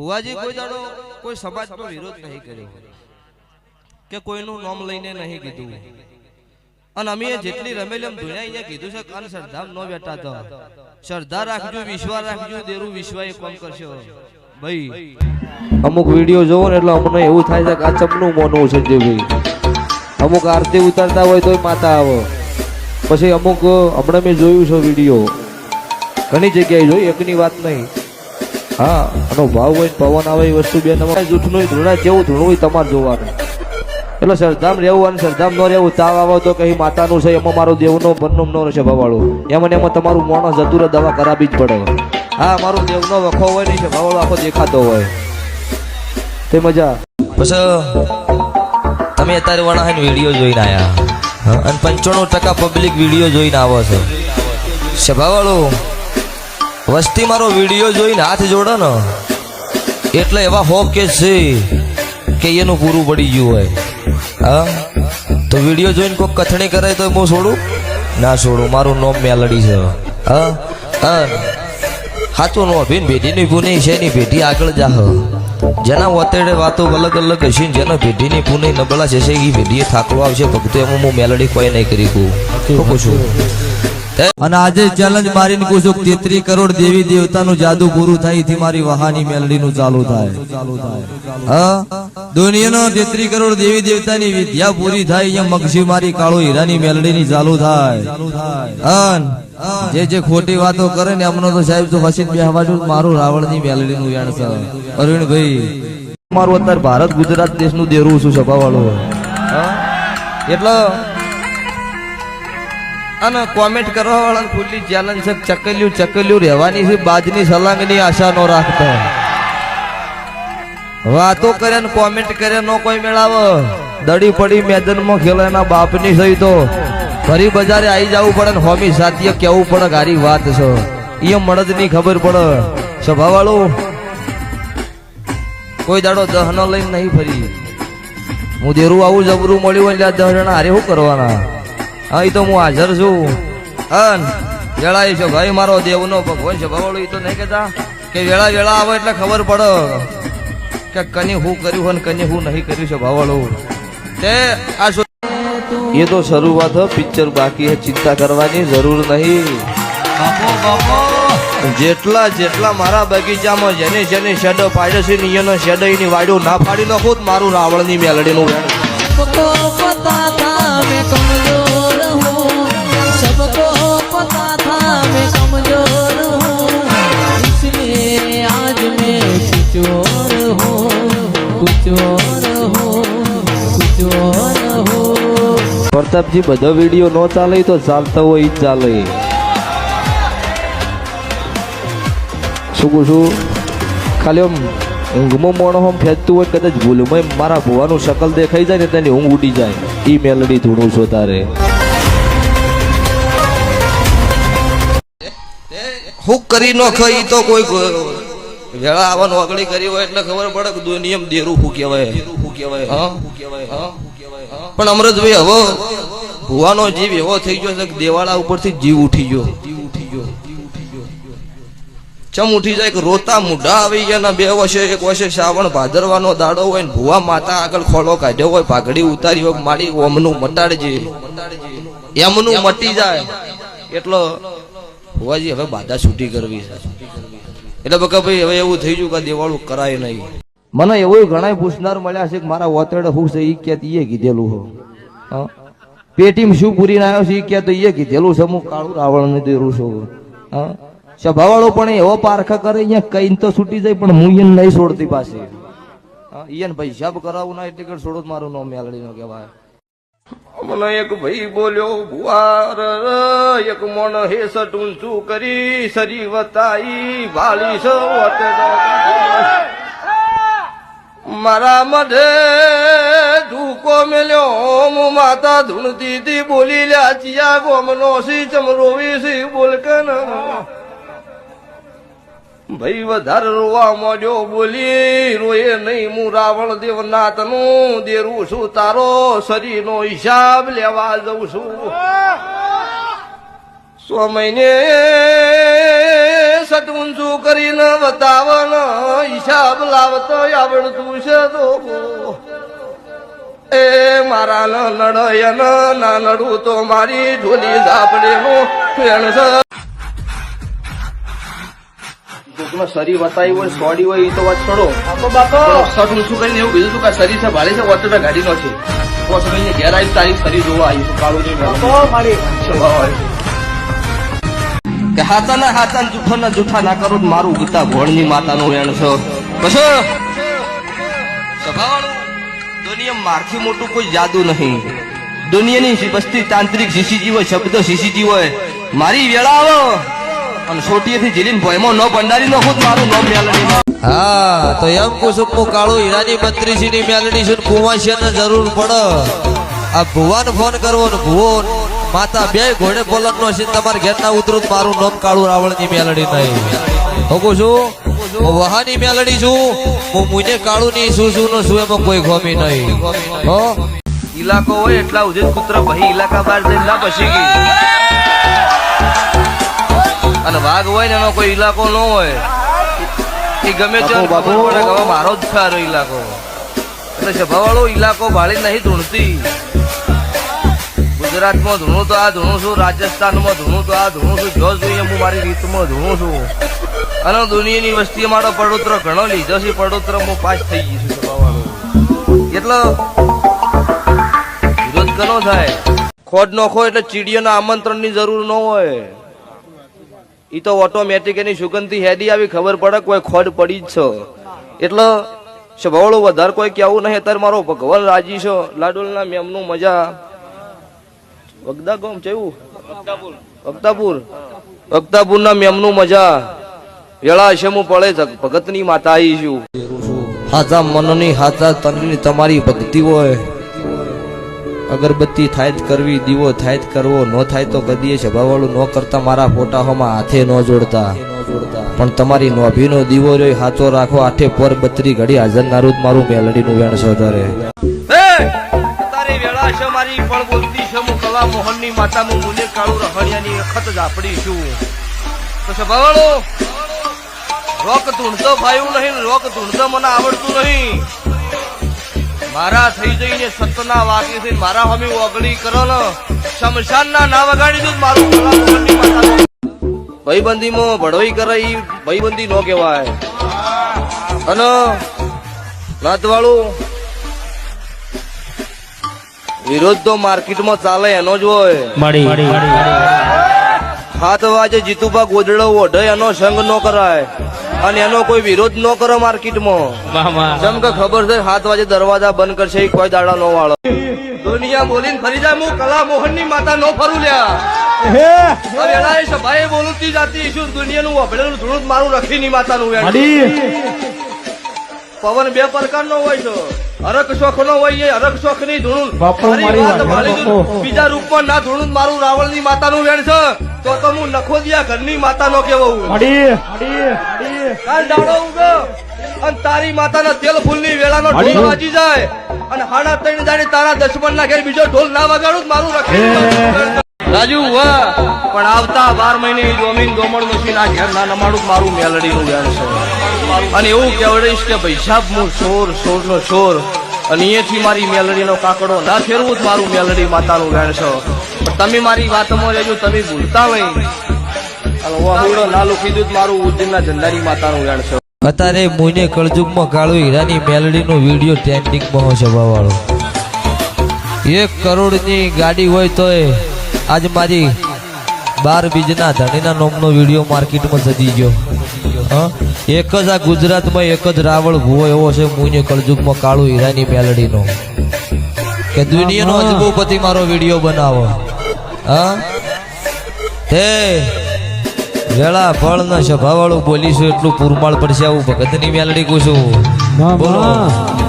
ભુવાજી કોઈ દાડો કોઈ સમાજનો વિરોધ નહીં કર્યો કે કોઈનું નામ લઈને નહીં કીધું અને અમે જેટલી રમેલી એમ ધોયા અહીંયા કીધું છે કાન સરદાર નો બેટા તો. શ્રદ્ધા રાખજો વિશ્વાસ રાખજો દેરું વિશ્વ એ કોમ કરશો ભાઈ. અમુક વીડિયો જોવો ને એટલે અમને એવું થાય છે કે આ ચમનું મોનું છે સંજયભાઈ અમુક આરતી ઉતારતા હોય તોય માતા આવે. પછી અમુક હમણાં મેં જોયું છે વીડિયો. ઘણી જગ્યાએ જોઈ એકની વાત નહીં. હા, આનો ભાવ હોય પવન આવે એ વસ્તુ બે તમારે જૂઠનું ધૂણા જેવું ધૂણું હોય તમારે જોવાનું. એટલે સરધામ રહેવું અને સરધામ ન રહેવું, તાવ આવે તો કહી માતાનું છે, એમાં મારો દેવનો બનનું ન રહેશે ભવાળું. એમાં એમાં તમારું મોણસ જતું રહે દવા કરાવી જ પડે. હા, મારું દેવનો વખો હોય નહીં છે ભવાળો આખો દેખાતો હોય. તે મજા. પછી તમે અત્યારે વણા વીડિયો જોઈને આવ્યા અને પંચાણું ટકા પબ્લિક વીડિયો જોઈને આવો છો. સભાવાળો વસ્તી મારો વીડિયો જોઈને હાથ જોડે ને, એટલે એવા હોપ કે છે કે એનું પૂરું પડી ગયું હોય. હા? તો વીડિયો જોઈને કોઈ કથણી કરે તો હું છોડું? ના છોડું, મારું નોમ મેલડી છે. હા? હા. સાચું નો ભીન ભેટીની પુની છે ની ભેટી આગળ જાહ જેના વતેડે વાતો અલગ અલગ હશે ને જેના ભેટીની પુની નબળા છે એ ભેટીએ થાકલો આવશે, ભક્તો એમાં હું મેલડી કોઈ નહીં કરી કહું છું અને આજે ચેલેન્જ મારીને પૂછું કે તેત્રી કરોડ દેવી દેવતાનું જાદુ પૂરું થાયથી મારી વહાની મેલડીનું ચાલુ થાય. હા? દુનિયાનો તેત્રી કરોડ દેવી દેવતાની વિદ્યા પૂરી થાય, અહીંયા મગસી મારી કાળો હીરાની મેલડીની ચાલુ થાય. અન, જે જે ખોટી વાતો કરે ને એમનો તો સાહેબ તો હસીને બેહવા જો, મારું રાવણની મેલડીનું યાણ છે. અરવિંદભાઈ મારું અત્યારે ભારત ગુજરાત દેશનું દેરું છું વાળો એટલે અને કોમેન્ટ કરવા વાળા ખુલ્લી ચેલેન્જ છે ચકલ્યું ચકલ્યું રહેવાની છે, બાજની સલાંગની આશા નો રાખતો. વાતો કરે ને કોમેન્ટ કરે, નો કોઈ મેળાવો. દડી પડી મેદાનમાં ખેલે એના બાપની સહી તો. ફરી બજારે આવી જવું પડે ને હોમી સાથીએ કેવું પડે ગારી વાત છે. એ મળદની ખબર પડે. સ્વભાવાળું કોઈ દાડો દહનો લઈને નહીં ફરી. હું દેરું આવું જબરું મળ્યું એટલે દહ જણા હારે શું કરવાના? હા એ તો હું હાજર છું. અન વેળા છે ભાઈ મારો, દેવનો ભગવાન છે. ભવાળું એ તો નહીં કહેતા કે વેળા વેળા આવે એટલે ખબર પડે કે કની હું કર્યું હોય કની હું નહીં કર્યું છે ભવાળું. તે આ એ તો શરૂઆત પિક્ચર બાકી હે, ચિંતા કરવાની જરૂર નહીં. જેટલા જેટલા મારા બગીચામાં જેને જેને શેડો પાડ્યો છે ને એનો શેડો એની વાડો ના પાડી નાખું મારું રાવણની મેલડીનું વેણ. પ્રતાપજી બધો વીડિયો નો ચાલે તો ચાલતો હોય જ ચાલે. શું કહું છું? ખાલી આમ ઊંઘમાં મોણો આમ ફેંચતું હોય કદાચ ભૂલમાં મારા ભુવાનું શકલ દેખાઈ જાય ને તેની ઊંઘ ઉડી જાય. એ મેલડી ધૂણું છો તારે. હું કરી ન ખાઈ તો કોઈ વેળા આવવાનું અગળી કરી હોય એટલે ખબર પડે કે દુનિયમ દેરું હું કહેવાય. હું કહેવાય? હા? હા? પણ અમૃતભાઈ હવે ભુવાનો જીવ એવો થઈ ગયો છે કે દેવાળા ઉપરથી જીવ ઉઠી ગયો. ચમ ઉઠી જાય કે રોતા મુઢા આવી ગયા ના બે વર્ષે, એક વર્ષે શ્રાવણ ભાદરવાનો દાડો હોય ને ભુવા માતા આગળ ખોળો કાઢ્યો હોય, પાઘડી ઉતારી હોય મારી ઓમનું મટાડજે એમનું મટી જાય. એટલો ભુવાજી હવે બાધા છૂટી કરવી છે. એટલે બકા ભાઈ હવે એવું થઈ ગયું કે દેવાળું કરાય નહીં. મને એવું ઘણા પૂછનાર મળ્યા છે કે મારા વતેડે હું છે? એ કે એ કીધેલું હો. હા? પેટીમાં શું પૂરીને આવ્યો છે કે તો એ કીધેલું છે હું કાળું રાવણ ને દેરું છું. હા? સભાવાળો પણ એવો પારખા કરે અહીંયા કઈ તો છૂટી જાય, પણ હું એને નહીં છોડતી પાસે હા ભાઈ પૈસા કરાવું ના કે છોડો મારું નામ મેલડી નો કહેવાય. મને એક ભાઈ બોલ્યો, ભુવાર, એક મોણ હેસટ ઊંચું કરી, સરી વતાઈ, વાળી સો મારા મઢે ધૂકો મેલ્યો માતા ધૂણતી બોલી લ્યા ચિયા ગોમનો સી ચમરોવી સી બોલકન ભાઈ વધારે રોવા મોડ્યો બોલી રોયે નહીં હું રાવણ દેવનાથનું દેરું છું તારો શરીર હિસાબ લેવા જઉં છું સો મહિને સટ ઊંચું કરીને બતાવન હિસાબ લાવતો આવડતું છે તો મારા ન લડાય ના લડું તો મારી ઢોલી ઝાપડે નું ફેણ વતાવી હોય સોડી હોય એ તો વાત છોડો. શર્ટ ઊંચું કરીને એવું કીધું તું કે શરીર છે? ભારે છે વોટર ગાડી નો છે. બસ મહિને ઘેર આવી તારી શરીર જોવા આવી છું કાળું જોઈ કે હાથા ના હાથા ને જૂઠો ના જૂઠા ના કરો મારું ગીતા ભોળની માતાનું વેણ છો. બસ. સભાવાળું દુનિયા મારથી મોટું કોઈ જાદુ નહીં. દુનિયાની વસ્તી તાંત્રિક શીશીજી હોય શબ્દ શીશીજી હોય મારી વેળા આવો. અને સોટીએથી જીલીને ભોયમાં ન ભંડારી નો મારું ન મેલડી હા, તો એમ કુસુમનું કાળું હીરાની બત્રીસી ની મેલડી છે કુવાશિયા જરૂર પડે. આ ભુવાન ફોન કરવો ને ભુવો માતા બે ઘોડે બોલન નો છે તમારે ઘેર ના ઉતરું મારું નોમ કાળું રાવણની મેલડી નહીં. હું છું હું વહાની મેલડી છું. હું મુને કાળું ની શું શું નો શું એમાં કોઈ ગોમી નહીં. હો? ઇલાકો હોય એટલા ઉદિત પુત્ર ભાઈ ઇલાકા બહાર જઈને ના પછી ગઈ. અને વાઘ હોય ને એનો કોઈ ઇલાકો ન હોય. એ ગમે તે બાપુ, બાપુ. પડે કે હવે મારો જ સારો ઇલાકો એટલે સભાવાળો ઇલાકો ભાળી નહીં ધૂણતી. ગુજરાતમાં ધૂણું તો આ ધૂણું છું રાજસ્થાનમાં ધૂણું તો આ ધૂણું છું જો જોઈએ હું મારી રીતમાં ધૂણું છું. અને દુનિયાની વસ્તી મારો પડોતરો ઘણો લીધો છે. પડોતરો હું પાસ થઈ ગઈ છું એટલે વિરોધ ઘણો થાય ખોટ નોખો એટલે ચીડિયાના આમંત્રણની જરૂર ન હોય. એ તો ઓટોમેટિક એની સુગંધથી હેડી આવી, ખબર પડે કોઈ ખોડ પડી જ છે. એટલે સ્વભાવળો વધારે કોઈ કેવું નહીં. અત્યારે મારો ભગવાન રાજી છો. લાડુલના મેમનું મજા. વગદા ગામ કેવું વક્તાપુર વક્તાપુરના મેમનું મજા. વેળા હશે પડે છે. ભગતની માતા આવી છું હાથા મનની હાથા તનની તમારી ભક્તિ હોય. અગરબત્તી થાય જ કરવી દીવો થાય જ કરવો. ન થાય તો કદીએ સભાવાળું ન કરતા મારા ફોટા હોમાં હાથે ન જોડતા. પણ તમારી નોભીનો દીવો રહ્યો હાથો રાખો આઠે પર બત્રી ઘડી હાજર નારું જ મારું મેલડીનું વેણ હે! તારી વેળા છે મારી પણ બોલતી છે. હું કલા મોહનની માતા મુને કાળુ રહણિયાની અખત જાપડી છું. તો સભાવાળો રોક ધૂણતો ભાયું નહીં રોક ધૂણતો મને આવડતું નહીં. મારા થઈ જઈને સતના વાકી થી મારા હમી ઓગળી કરો ને શમશાનના ના વગાડી દઉં મારું ભાઈબંધીમાં ભડોઈ કરે એ ભાઈબંધી નો કહેવાય. અને નાતવાળું વિરોધ તો માર્કેટમાં ચાલે એનો જ હોય. હાથ વાજે જીતુભા ગોદડો ઓઢે એનો સંગ નો કરાય. અને એનો કોઈ વિરોધ ન કરો માર્કેટમાં. જેમ કે ખબર છે હાથ વાજે દરવાજા બંધ કરશે કોઈ દાડા નો વાળો. દુનિયા બોલીને ફરી જાય હું કલા મોહનની માતા નો ફરું લ્યા. એ સભાએ બોલુતી જાતી શું દુનિયાનું વભળેલું ધૂણું મારું રખી ની માતાનું વેણ પવન બે પ્રકારનો હોય છે. હરક શોખ નો હોય એ હરક શોખની ધૂણું બીજા રૂપમાં ના ધૂણું મારું રાવણની માતા નું વેણ છે. તો તો હું નખોદિયા ઘરની માતાનો કેવો હું કાલ દાડો ઉગો અને તારી માતાના તેલ ફૂલની વેળા નો ઢોલ વાજી જાય અને હાડા ત્રણ દાડે તારા દશમન ના ઘેર બીજો ઢોલ ના વગાડું મારું રખી રાજુ વાહ પણ આવતા બાર મહિને જોમીન ડોમણ મશીન આ ઘેર ના નમાડું મારું મેલડી નું વેણ છે. અને એવું કેવડીશ કે પૈસા હું શોર શોર નો શોર અને અહીંયાથી મારી મેલડી નો કાકડો ના ફેરવું જ મારું મેલડી માતાનું વેણ છે તમે મારી વાતમાં રહેજો, તમે ભૂલતા નહીં. ના લખી દઉં તો મારું વેણ છે અત્યારે મુને કળજુગમાં કાળો હીરાની મેલડીનો વીડિયો ટ્રેન્ડિંગમાં હોય વાળો એક કરોડની ગાડી હોય તોય આજ મારી બાર બીજના ધણીના નોમનો વીડિયો માર્કેટમાં સજી ગયો. એક જ આ ગુજરાતમાં એક જ રાવળ ભૂવો એવો છે મુને કળજુગમાં કાળું હીરાની મેલડીનો. કે દુનિયાનો અજબોપતિ મારો વીડિયો બનાવો. હા? તે વેળા ફળ ના સભાવાળું બોલીશું એટલું પુરમાળ પડશે આવું ભગતની મેલડી કુશું બોલો.